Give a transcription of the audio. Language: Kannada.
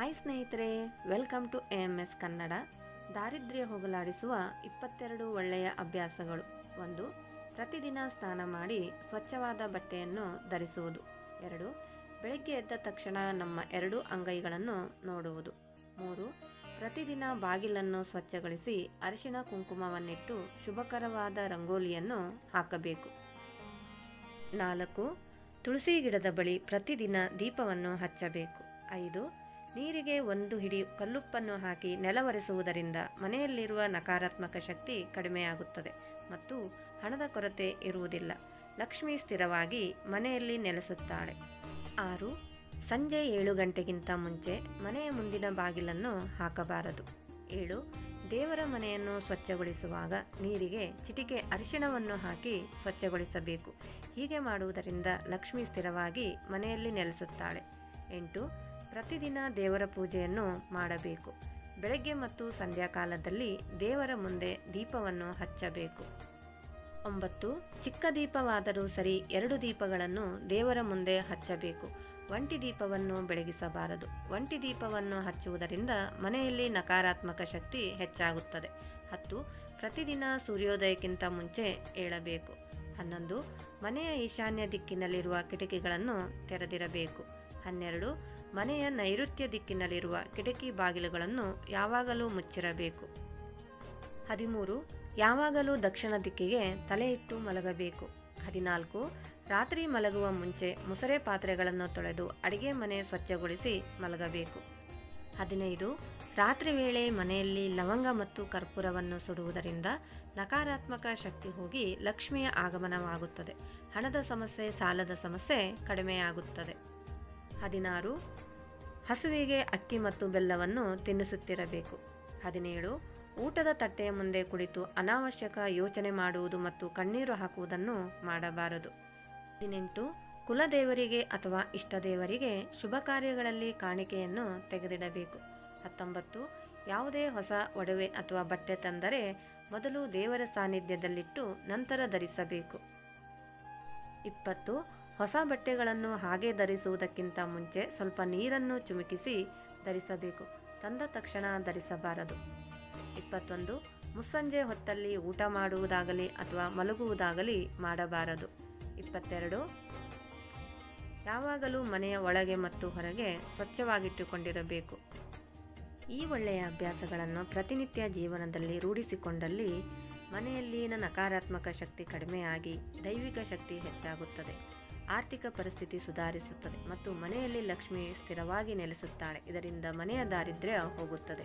ಹಾಯ್ ಸ್ನೇಹಿತರೆ, welcome to A M S Kannada. ದಾರಿದ್ರ್ಯ ಹೋಗಲಾಡಿಸುವ ಇಪ್ಪತ್ತೆರಡು ಒಳ್ಳೆಯ ಅಭ್ಯಾಸಗಳು. ಒಂದು, ಪ್ರತಿದಿನ ಸ್ನಾನ ಮಾಡಿ ಸ್ವಚ್ಛವಾದ ಬಟ್ಟೆಯನ್ನು ಧರಿಸುವುದು. ಎರಡು, ಬೆಳಗ್ಗೆ ಎದ್ದ ತಕ್ಷಣ ನಮ್ಮ ಎರಡು ಅಂಗೈಗಳನ್ನು ನೋಡುವುದು. ಮೂರು, ಪ್ರತಿದಿನ ಬಾಗಿಲನ್ನು ಸ್ವಚ್ಛಗೊಳಿಸಿ ಅರಿಶಿನ ಕುಂಕುಮವನ್ನಿಟ್ಟು ಶುಭಕರವಾದ ರಂಗೋಲಿಯನ್ನು ಹಾಕಬೇಕು. ನಾಲ್ಕು, ತುಳಸಿ ಗಿಡದ ಬಳಿ ಪ್ರತಿದಿನ ದೀಪವನ್ನು ಹಚ್ಚಬೇಕು. ಐದು ನೀರಿಗೆ ಒಂದು ಹಿಡಿ ಕಲ್ಲುಪ್ಪನ್ನು ಹಾಕಿ ನೆಲವರೆಸುವುದರಿಂದ ಮನೆಯಲ್ಲಿರುವ ನಕಾರಾತ್ಮಕ ಶಕ್ತಿ ಕಡಿಮೆಯಾಗುತ್ತದೆ ಮತ್ತು ಹಣದ ಕೊರತೆ ಇರುವುದಿಲ್ಲ. ಲಕ್ಷ್ಮಿ ಸ್ಥಿರವಾಗಿ ಮನೆಯಲ್ಲಿ ನೆಲೆಸುತ್ತಾಳೆ. ಆರು, ಸಂಜೆ ಏಳು ಗಂಟೆಗಿಂತ ಮುಂಚೆ ಮನೆಯ ಮುಂದಿನ ಬಾಗಿಲನ್ನು ಹಾಕಬಾರದು. ಏಳು, ದೇವರ ಮನೆಯನ್ನು ಸ್ವಚ್ಛಗೊಳಿಸುವಾಗ ನೀರಿಗೆ ಚಿಟಿಕೆ ಅರಿಶಿಣವನ್ನು ಹಾಕಿ ಸ್ವಚ್ಛಗೊಳಿಸಬೇಕು. ಹೀಗೆ ಮಾಡುವುದರಿಂದ ಲಕ್ಷ್ಮಿ ಸ್ಥಿರವಾಗಿ ಮನೆಯಲ್ಲಿ ನೆಲೆಸುತ್ತಾಳೆ. ಎಂಟು ಪ್ರತಿದಿನ ದೇವರ ಪೂಜೆಯನ್ನು ಮಾಡಬೇಕು. ಬೆಳಗ್ಗೆ ಮತ್ತು ಸಂಧ್ಯಾಕಾಲದಲ್ಲಿ ದೇವರ ಮುಂದೆ ದೀಪವನ್ನು ಹಚ್ಚಬೇಕು. ಒಂಬತ್ತು, ಚಿಕ್ಕ ದೀಪವಾದರೂ ಸರಿ ಎರಡು ದೀಪಗಳನ್ನು ದೇವರ ಮುಂದೆ ಹಚ್ಚಬೇಕು. ಒಂಟಿ ದೀಪವನ್ನು ಬೆಳಗಿಸಬಾರದು. ಒಂಟಿ ದೀಪವನ್ನು ಹಚ್ಚುವುದರಿಂದ ಮನೆಯಲ್ಲಿ ನಕಾರಾತ್ಮಕ ಶಕ್ತಿ ಹೆಚ್ಚಾಗುತ್ತದೆ. ಹತ್ತು, ಪ್ರತಿದಿನ ಸೂರ್ಯೋದಯಕ್ಕಿಂತ ಮುಂಚೆ ಏಳಬೇಕು. ಹನ್ನೊಂದು, ಮನೆಯ ಈಶಾನ್ಯ ದಿಕ್ಕಿನಲ್ಲಿರುವ ಕಿಟಕಿಗಳನ್ನು ತೆರೆದಿರಬೇಕು ಹನ್ನೆರಡು ಮನೆಯ ನೈಋತ್ಯ ದಿಕ್ಕಿನಲ್ಲಿರುವ ಕಿಟಕಿ ಬಾಗಿಲುಗಳನ್ನು ಯಾವಾಗಲೂ ಮುಚ್ಚಿರಬೇಕು. ಹದಿಮೂರು, ಯಾವಾಗಲೂ ದಕ್ಷಿಣ ದಿಕ್ಕಿಗೆ ತಲೆ ಇಟ್ಟು ಮಲಗಬೇಕು. ಹದಿನಾಲ್ಕು, ರಾತ್ರಿ ಮಲಗುವ ಮುಂಚೆ ಮುಸರೆ ಪಾತ್ರೆಗಳನ್ನು ತೊಳೆದು ಅಡಿಗೆ ಮನೆ ಸ್ವಚ್ಛಗೊಳಿಸಿ ಮಲಗಬೇಕು. ಹದಿನೈದು, ರಾತ್ರಿ ವೇಳೆ ಮನೆಯಲ್ಲಿ ಲವಂಗ ಮತ್ತು ಕರ್ಪೂರವನ್ನು ಸುಡುವುದರಿಂದ ನಕಾರಾತ್ಮಕ ಶಕ್ತಿ ಹೋಗಿ ಲಕ್ಷ್ಮಿಯ ಆಗಮನವಾಗುತ್ತದೆ. ಹಣದ ಸಮಸ್ಯೆ, ಸಾಲದ ಸಮಸ್ಯೆ ಕಡಿಮೆಯಾಗುತ್ತದೆ. ಹದಿನಾರು. ಹಸುವಿಗೆ ಅಕ್ಕಿ ಮತ್ತು ಬೆಲ್ಲವನ್ನು ತಿನ್ನಿಸುತ್ತಿರಬೇಕು. ಹದಿನೇಳು. ಊಟದ ತಟ್ಟೆಯ ಮುಂದೆ ಕುಳಿತು ಅನಾವಶ್ಯಕ ಯೋಚನೆ ಮಾಡುವುದು ಮತ್ತು ಕಣ್ಣೀರು ಹಾಕುವುದನ್ನು ಮಾಡಬಾರದು. ಹದಿನೆಂಟು. ಕುಲದೇವರಿಗೆ ಅಥವಾ ಇಷ್ಟದೇವರಿಗೆ ಶುಭ ಕಾರ್ಯಗಳಲ್ಲಿ ಕಾಣಿಕೆಯನ್ನು ತೆಗೆದಿಡಬೇಕು. ಹತ್ತೊಂಬತ್ತು. ಯಾವುದೇ ಹೊಸ ಒಡವೆ ಅಥವಾ ಬಟ್ಟೆ ತಂದರೆ ಮೊದಲು ದೇವರ ಸಾನ್ನಿಧ್ಯದಲ್ಲಿಟ್ಟು ನಂತರ ಧರಿಸಬೇಕು. ಇಪ್ಪತ್ತು. ಹೊಸ ಬಟ್ಟೆಗಳನ್ನು ಹಾಗೆ ಧರಿಸುವುದಕ್ಕಿಂತ ಮುಂಚೆ ಸ್ವಲ್ಪ ನೀರನ್ನು ಚುಮುಕಿಸಿ ಧರಿಸಬೇಕು. ತಂದ ತಕ್ಷಣ ಧರಿಸಬಾರದು. ಇಪ್ಪತ್ತೊಂದು, ಮುಸ್ಸಂಜೆ ಹೊತ್ತಲ್ಲಿ ಊಟ ಮಾಡುವುದಾಗಲಿ ಅಥವಾ ಮಲಗುವುದಾಗಲಿ ಮಾಡಬಾರದು. ಇಪ್ಪತ್ತೆರಡು, ಯಾವಾಗಲೂ ಮನೆಯ ಒಳಗೆ ಮತ್ತು ಹೊರಗೆ ಸ್ವಚ್ಛವಾಗಿಟ್ಟುಕೊಂಡಿರಬೇಕು. ಈ ಒಳ್ಳೆಯ ಅಭ್ಯಾಸಗಳನ್ನು ಪ್ರತಿನಿತ್ಯ ಜೀವನದಲ್ಲಿ ರೂಢಿಸಿಕೊಂಡಲ್ಲಿ ಮನೆಯಲ್ಲಿನ ನಕಾರಾತ್ಮಕ ಶಕ್ತಿ ಕಡಿಮೆಯಾಗಿ ದೈವಿಕ ಶಕ್ತಿ ಹೆಚ್ಚಾಗುತ್ತದೆ. ಆರ್ಥಿಕ ಪರಿಸ್ಥಿತಿ ಸುಧಾರಿಸುತ್ತದೆ ಮತ್ತು ಮನೆಯಲ್ಲಿ ಲಕ್ಷ್ಮಿ ಸ್ಥಿರವಾಗಿ ನೆಲೆಸುತ್ತಾಳೆ. ಇದರಿಂದ ಮನೆಯ ದಾರಿದ್ರ್ಯ ಹೋಗುತ್ತದೆ.